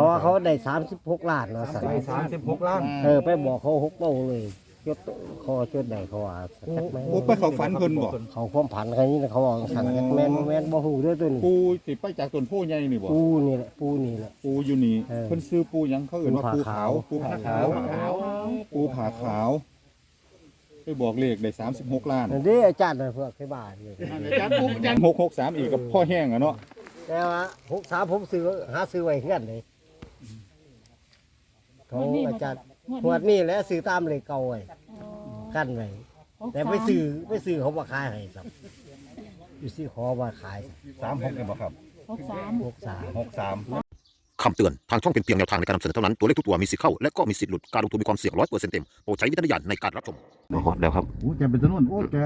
เขาว่าเขาได้สามสิบหกล้านเนาะสันไปสามสิบหกล้านเออไปบอกเขาหกโตเลยยศคอจดได้เขาว่าจักแม่นโอ้ไปเขาฝันเพิ่นบ่เขาความผันแค่นี้นะเขาบอกสั่งจักแม่นบ่แม่นบ่ฮู้เด้อตัวนี้ปูสิไปจากต้นโพใหญ่นี่บ่ปูนี่แหละปูนี่แหละปูอยู่นี่เออเพิ่นซื้อปูหยังเขาเอ่ยว่าปูปูผาขาขาววปูผาขาวปูผาขาวไปบอกเลขได้36ล้านนั่นเด้อาจารย์น่ะพวกที่บ้านนี่อาจารย์ปูอาจารย์663อีกกับพ่อแห้งอะเนาะแต่ว่าหกสามผมซื้อหาซื้อไว้เฮือนเลย เขาอาจารย์ขวดนี่แหละซื้อตามเลยเก่าไว้กั้นไว้แต่ไปซื้อไปซื้อเขาบ่ขายให้ครับอยู่ซื้อขอบ่ขาย36นี่บ่ครับหกสามหกสาม63คำเตือน ทางช่องเป็นเพียงแนวทางในการนำเสนอเท่านั้น ตัวเลขทุกตัวมีสิทธิ์เข้า และก็มีสิทธิ์หลุด การลงทุนมีความเสี่ยงร้อยเปอร์เซ็นต์เต็ม โปรดใช้วิจารณญาณในการรับชมมาหอดแล้วครับ โอ้แกเป็นตะนุ่นโอ้แก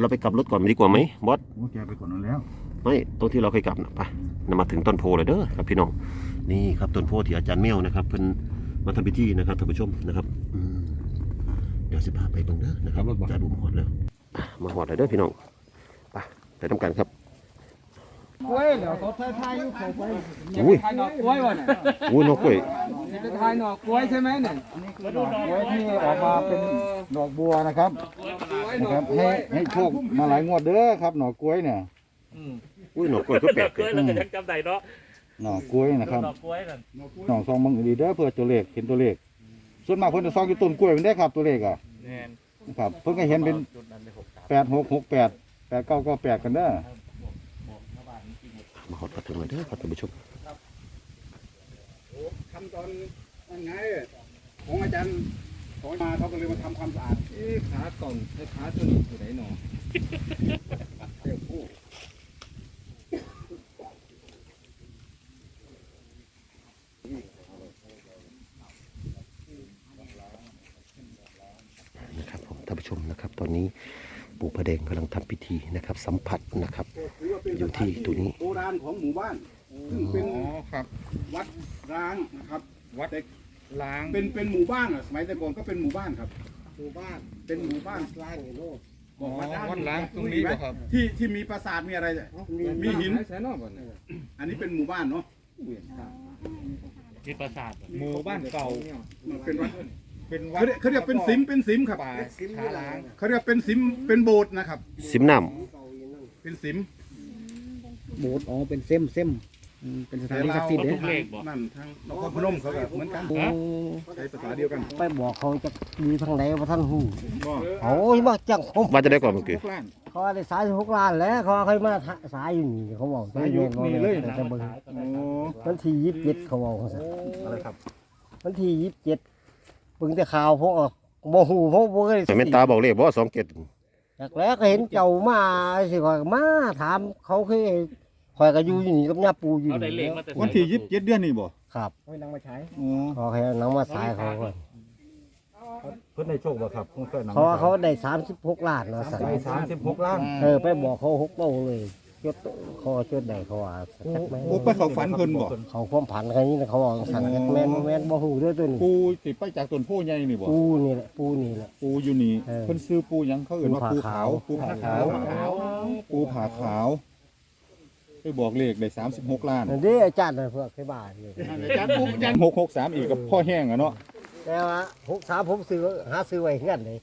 เราไปกลับรถก่อนดีกว่าไหมบอสโอ้แกไปก่อนนั้นแล้วไม่ตรงที่เราเคยกลับนะไปนำมาถึงต้นโพเลยเด้อครับพี่น้อง นี่ครับต้นโพที่อาจารย์เมวนะครับเพิ่น มาทำพิธีนะครับท่านผู้ชมนะครับอืมเดี๋ยวสิพาไปเบิ่งเด้อนะครับอาจารย์บุ๋มหอดแล้วอะมาหอดเลยเด้อพี่น้องไปไปทำกันครับกล้วยเดี๋ยวเขาทายๆอยู่เขาไปอุ้ยทายหนอกกล้วยว่ะเนี่ยอุ้ยนกกล้วยนี่จะทายหนอกกล้วยใช่ไหมเนี่ยดอกบัวที่ออกมาเป็นดอกบัวนะครับนะครับให้ให้โชคมาหลายงวดเด้อครับหน่อกล้วยเนี่ยอุ้ยนกกล้วยก็แปลกกล้วยเลยแล้วก็ยังจำได้เนาะ หน่อกล้วยนะครับดอกกล้วยนั่นหน่อซองเบังดีเด้อเพื่อตัวเลขเห็นตัวเลข ส่วนมากเพิ่นจะซองอยู่ต้นกล้วยมันได้ครับตัวเลขอะแน่นนะครับเพิ่นก็เห็นเป็นจุดนั้นเป็นหกสามแปดหกหกแปดแปดเก้าก็แปดกันเด้อมาหอดมาถึงเลยเด้อครับท่านผู้ชมทำตอนนั้นไงของอาจารย์ของมาเขาก็เลยมาทำความสะอาดเอ๊ะขากล่องไอ้ขาตัวนี้อยู่ไหนหนอนะครับผมท่านผู้ชมนะครับ ต อนนี้ปู่พระแดงกำลังทำพิธีนะครับ สัมผัสนะครับ อยู่ที่ตัวนี้ โบราณของหมู่บ้านซึ่งเป็นอ๋อครับ วัดร้างนะครับวัดแต่ล้างเป็นเป็นหมู่บ้านอะสมัยแต่ก่อนก็เป็นหมู่บ้านครับ หมู่บ้านเป็นหมู่บ้านร้านอยู่โน่นอ๋อวัดล้างตรงนี้บ่ครับ ที่ที่มีปราสาทมีอะไรเนี่ยมีหินใช่นอกบ่เนี่ยอันนี้เป็นหมู่บ้านเนาะมีปราสาทหมู่บ้านเก่ามันเป็นวัด เป็นวัเขาดเรียกเขาเรียกเป็นสิมเป็นสิมครับป่าช้าล้างเขาเรียกเป็นสิมเป็นโบสถ์นะครับ สิมน้เป็นสิมโบสถ์อ๋อเป็นเส้มเส้มอืมเป็นสถานที่ศักดิ์สิทธิ์เขาเด้ถูกเลขบ่นั่นทางนครพนมเขาก็เหมือนกันโอ้ใช้ภาษาเดียวกันไปบอกเขาจะมีทางไหนว่าท่านหูก็โอ้ยมาจังผมำว่าจะได้ก่อนเมื่อกี้พวกล้านเขาว่าได้สายหกล้านแล้วเขาเคยมาสายอยู่นี่เขาบอกสายอยู่นี่เลยแต่จะเบิ่งโอ้วันที่ยี่สิบเจ็ดเขาบอกเขาสั่นอะไรครับวันที่ยี่สิบเจ็ด เบิ่งแต่ข่าวพวกโมหูพวกพวกเลยแต่แม่นตาบอกเลขบ่สองเกตจากแล้วก็เห็นเจ้ามาสิคอยมาถามเขาเคยคอยก็อยู่อยู่นี่กับย่าปูอยู่เขาได้เลนี่ขมาแต่วันที่ยี่สิบเจ็ดเดือนนี่บ่ครับอ๋อเขาแค่นังมาสายเขาก่อนเพิ่นได้โชคบ่ครับคงเคยนำเขาว่าเขาได้สามสิบหกล้านเนาะสั่นไปสามสิบหกล้านเออไปบอกเขาหกโตเลย ยศคอจดได้เขาว่าจักแม่นโอ้ไปเขาฝันเพิ่นบ่เขาความผันแค่นี้นะเขาบอกสั่งจักแม่นบ่แม่นบ่ฮู้เด้อตัวนี้ปูสิไปจากต้นโพใหญ่นี่บ่ปูนี่แหละปูนี่แหละ ปูอยู่นี่เออ เพิ่นซื้อปูหยังเขาเอ่ยว่าปูปูผาขาขาววปูผาขาวปูผาขาวไปบอกเลขได้สามสิบหกล้านนั่นเด้อาจารย์น่ะพวกที่บ้านนี่อาจารย์ปูอาจารย์หกหกสามอีกกับพ่อแห้งอะเนาะแต่ว่าหกสามผมซื้อหาซื้อไว้เฮือนเลย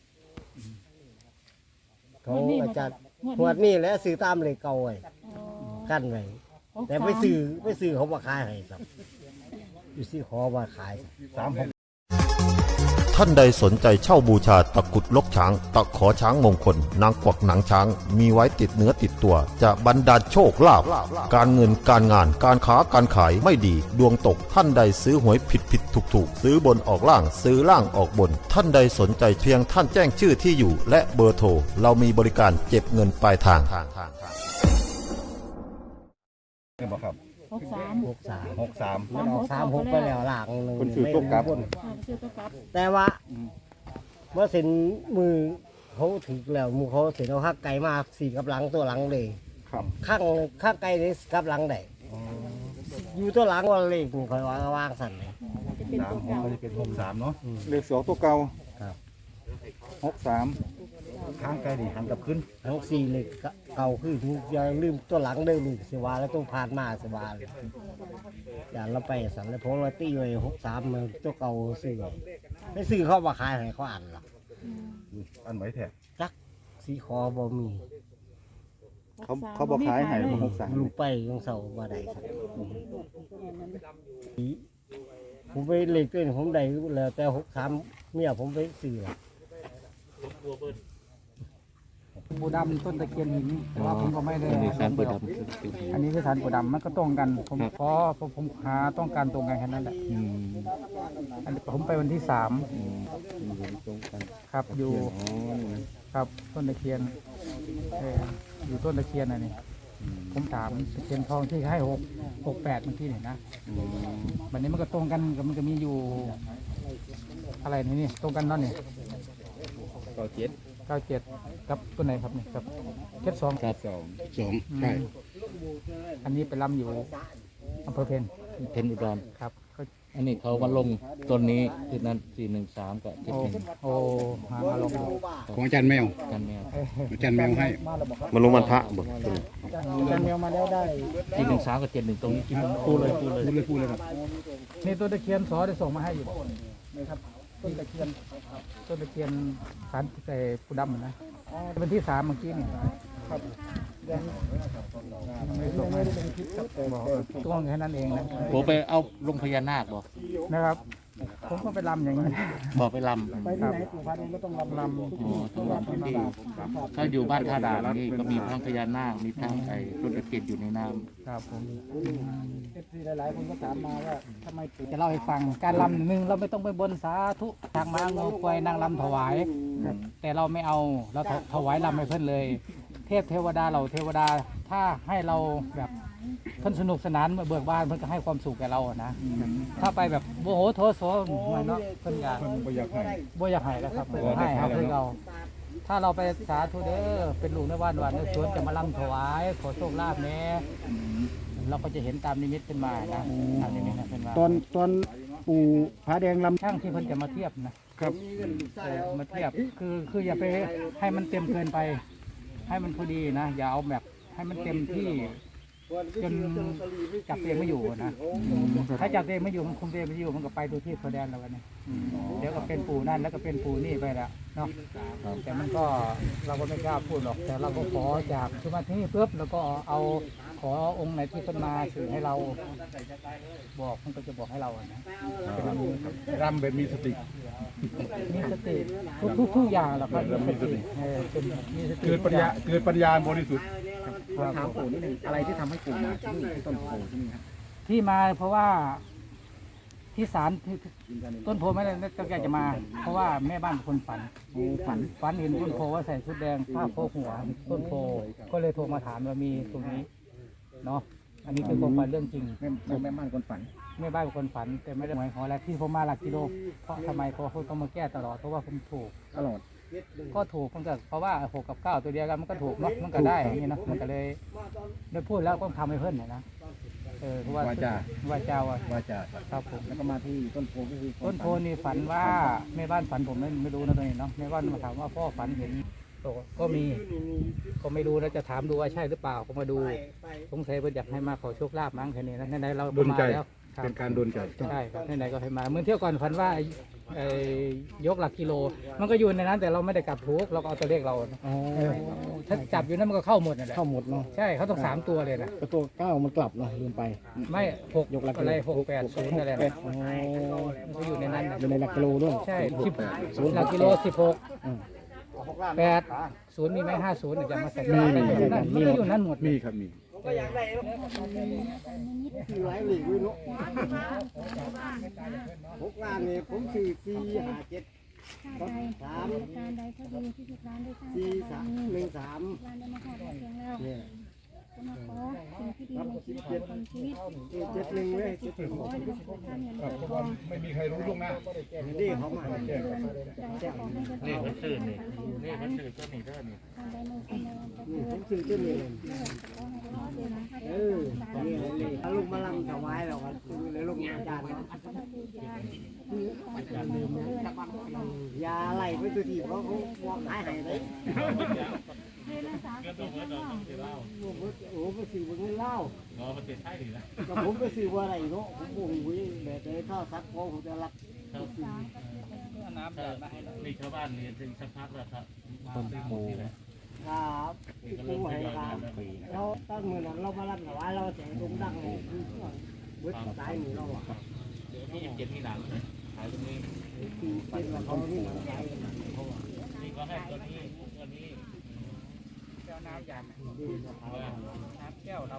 เขาอาจารย์ขวดนี่แหละซื้อตามเลยเก่าไว้ กั้นไว้แต่ไปซื้อไปซื้อเขาบ่ขายให้ครับอยู่ซื้อขอบ่ขายสามหกท่านใดสนใจเช่าบูชาตะกรุดลกช้าง ตะขอช้างมงคล นางกวักหนังช้าง มีไว้ติดเนื้อติดตัว จะบรรดาลโชคลาภการเงินการงานการค้าการขายไม่ดี ดวงตกท่านใดซื้อหวยผิดผิดถูกถูกซื้อบนออกล่างซื้อล่างออกบน ท่านใดสนใจเพียงท่านแจ้งชื่อที่อยู่ และเบอร์โทรเรามีบริการเก็บเงินปลายทางเนี่ยบ่ครับหกสามหกสามหกสามมันออกสามหกไปแล้วหลังหนึ่งคนซื้อตกกลับไม่รู้อ่าชื่อตัวกลับแต่ว่าเมื่อเซ็นมือเขาถึงแล้วมือเขาเซ็นเอาข้างไก่มาสี่กับหลังตัวหลังเลย ครับข้างข้างไก่เลยกับหลังได้อยู่ตัวหลังว่าเลขนี่คอยวางวางสั่นเลย จะเป็นสามตัวหเก่ากจะเป็นหกสามเนาะเลขสองตัวเก่าหกสาม ข้างไกลดิหันกลับขึ้นหกสี่เลยเก่าคือทุกอย่างลืมตัวหลังเด้อลูกสิวาแล้วต้องผ่านมาสิวาเลยอย่างเราไปสันแล้วผมเราตีไว้หกสามมันตัวเก่าซื้อไว้ไม่ซื้อเขามาขายให้เขาอ่านหรอกอันไหวแท้จักสีคอบ่มีเขาเขาบอกขายให้หกสามลูกไปยังเสาบ่ได้ครับผมไปเล็กด้วยผมได้แล้วแต่หกสามเมียผมไปซื้อละ ปูดำต้นตะเคียนหินแต่ว่าผมก็ไม่ได้สารปูดำอันนี้คือสารปูดำมันก็ตรงกัน ผมขอผมผมหาต้องการตรงกันแค่นั้นแหละอันนี้ผมไปวันที่สามครับอยู่ครับต้นตะเคียนเอออยู่ต้นตะเคียนอันนี้ผมถามตะเคียนทองที่ให้หกหกแปดเมื่อกี้เนี่ยนะวันนี้มันก็ตรงกันกับมันก็มีอยู่ อะไรนี่นี่ตรงกันเนั่นนี่ก็เจ็ด เก้าเจ็ดกับตัวไหนครับเนี่ยครับเจ็ดสองครับสองสองใช่อันนี้ไปลำอยู่อำเภอเพนเพนอุดรครับก็อันนี้เขามาลงต้นนี้คือนั้นสี่หนึ่งสามกับเจ็ดโอ้หนึ่งโอ้หามาลงดูของอาจารย์แมวกันแมวอาจารย์แมวให้มันลงมันพระบ่จันเมียวมาแล้วได้สี่หนึ่งสามกับเจ็ดหนึ่งตรงนี้กินปูเลยปูเลยพูดเลยพูดเลยครับนี่ต้นตะเคียนสอได้ส่งมาให้อยู่นะครับ ต้นตะเคียนต้นตะเคียนสารใส่ปูดำนะเป็นที่สามเมื่อกี้นี่ครับยังไม่ส่งมาบอกตัวแค่นั้นเองนะผมไปเอาลงพญานาคบอกนะครับ ผมก็ไปลำอย่างนี้ บอกไปลไปที่ไหนปู่พันก็ต้องลำลำำอ๋อต้องลำทุกที่ถ้าอยู่บ้านท่าด่านนี่ก็มีทั้งพญานาคมีทั้งไอ้ต้นตะเคียนอยู่ในน้ครับผม เอฟซีหลายๆคนก็ถามมาว่าทำไมปู่จะเล่าให้ฟัง การลำหนึ่งเราไม่ต้องไปบนสาธุทางมางูควายนางลำถวายแต่เราไม่เอาเราถถวายลำให้เพื่อนเลย เทพเทวดาเราเทวดาถ้าให้เราแบบ เพิ่นสนุกสนานเบิกบานเพิ่นก็ให้ความสุขแก่เราอะนะ ถ้าไปแบบโมโหโทโสเหมือนเนาะเพิ่นอยากบ่อยากให้ บ่อยากให้แล้วครับบ่ให้ครับคือเราถ้าเราไปสาธุเด้อเป็นลูกในบ้านวันในสวนจะมาลำถวาย ขอโชคลาภแน่เราก็จะเห็นตามนิมิตขึ้นมานะตามนิมิตนะขึ้นมาตอนตอนปู่ผาแดงลช่างที่เพิ่นจะมาเทียบนะครับ เออมาเทียบคือคืออย่าไปให้มันเต็มเกินไป ให้มันพอดีนะ อย่าเอาแบบให้มันเต็มที่ จนจับเตียงไม่อยู่นะถ้าจับเตียงไม่อยู่มันคุมเตียงไม่อยู่มันก็ไปตัวที่โซแดนแล้ววันนี้เดี๋ยวก็เป็นปู่นั่นแล้วก็เป็นปู่นี่ไปแล้วเนาะแต่มันก็เราก็ไม่กล้าพูดหรอกแต่เราก็ขอจากสมาธิปุ๊บแล้วก็เอาข อองค์ไหนที่เป็นมาสื่อให้เราบอกมันก็จะบอกให้เราอะนะเป็นแบบนี้ครับรำแบบมีสติ มีสติทุกทุกทุกอย่างแหละครับมีสติเออเป็นมีสติเกิดปัญญาเกิดปัญญาบริสุทธิ์ถามปู่นิดนึงอะไรที่ทำให้ปู่มาที่นี่ที่ต้นโพที่นี่ครับที่มาเพราะว่าที่ศาลที่ต้นโพไม่ได้ตั้งใจจะมา เพราะว่าแม่บ้านเป็นคนฝันฝันฝันเห็นต้นโพว่าใส่ชุดแดงผ้าโพกหัวต้นโพก็เลยโทรมาถามว่ามีตรงนี้ เนาะอันนี้คือความฝันเรื่องจริงแม่แม่บ้านคนฝันแม่บ้านเป็นคนฝัน แต่ไม่ได้หมายความอะไรที่ผมมาหลักกิโล เพราะทำไมเพราะเขาต้องมาแก้ตลอดเพราะว่าผมถูก ตลอดก็ถูกมันก็เพราะว่าหกกับเก้าตัวเดียวกันมันก็ถูกเนาะมันก็ได้อย่างนี้เนาะมันก็เลยได้พูดแล้วก็ทำให้เพื่อนน่ะนะเออเพราะว่าวาจาวาจาว่าว่าจะครับผม แล้วก็มาที่ต้นโพก็คือต้นโพนี่ฝันว่าแม่บ้านฝันผมไม่ไม่รู้นะตรงนี้เนาะแม่บ้านมาถามว่าพ่อฝันเห็น ก็มีก็ไม่รู้แล้วจะถามดูว่าใช่หรือเปล่าก็มาดูสงสัยเพื่อนอยากให้มาขอโชคลาภมั้งแค่นี้นะไหนๆเราก็มาแล้วครับเป็นการโดนใจใช่ครับไหนๆก็ให้มาเมื่อเที่ยวก่อนฝันว่าไอ้ไอ้ยกหลักกิโล มันก็อยู่ในนั้นแต่เราไม่ได้กลับถูกเราก็เอาตัวเลขเราเออถ้าจับอยู่นั้นมันก็เข้าหมดนั่นแหละเข้าหมดเนาะใช่เขาต้องสามตัวเลยนะก็ตัวเก้ามันกลับเนาะลืมไปไม่หกยกหลักกิโลอะไรหกแปดศูนย์อะไรนะอ๋อมันก็อยู่ในนั้นนะอยู่ในหลักกิโลด้วยใช่สิบหลักกิโลสิบหก แปดศูนย์มีไหมห้าศูนย์จะมาใส่กันมันก็อยู่นั่นมันก็อยู่นั่นหมดมีครับมีซื้อหลายหลีกด้วยเนาะหกล้านนี่ผมซื้อสี่ห้าเจ็ดสามการใดก็ดีที่ทุกร้านได้สร้างสี่สามหนึ่งสามร้านได้มาขอดมาเพียงแล้วเนี่ยก็ มาขอสิ่งที่ดีในชีวิตประจำชีวิตเจ็ดหนึ่งเลยเจ็ดหนึ่งขอให้ได้รับกานเงินทองไม่มีใครรู้ล่วงหน้านี่เขามาเดือนใจขอให้ได้นี่มันตื่นนี่นี่มันตื่นก็นี่เด้อนี่งใดมือคนใดวันจะนี่เกิผดมซื้อตัวนี้เออให้ได้เดินให้เอได้อนี่นี่ถ้าลูกมาลำถวายแล้วก็ซื้อเลยลูกอาจารย์นะ ย่าไหลไปตัวที่เขาะเขาวางขายให้เลยเรียนภาษาก็ต้องเมื่อตอนที่เล่าโอ้โหก็สื่อเงินเล้าเนาะมันติดใช่หรือนะก็ผมไปซื้อว่าอะไรเนาะผมบ่รู้แบบใดถ้าซักขอผมจะรับน้ำแบบนี่ชาวบ้านเรียนถึงสักพักแล้วครับต้นโพครับที่ปูให้ครับเราตั้งมือนั้นเรามารับถวายเราแจกตรงดังเลยคือเบิดสายมือเราอะนี่ยังเจ็ดนี่หลัง ขายตรงนี้คือเป็นว่าเขานี่มันใจเขาอะนี่ก็ให้ตัวนี้ตัวนี้แก้วน้ำยาดีกว่าเขาว่าน้ำแก้วเรา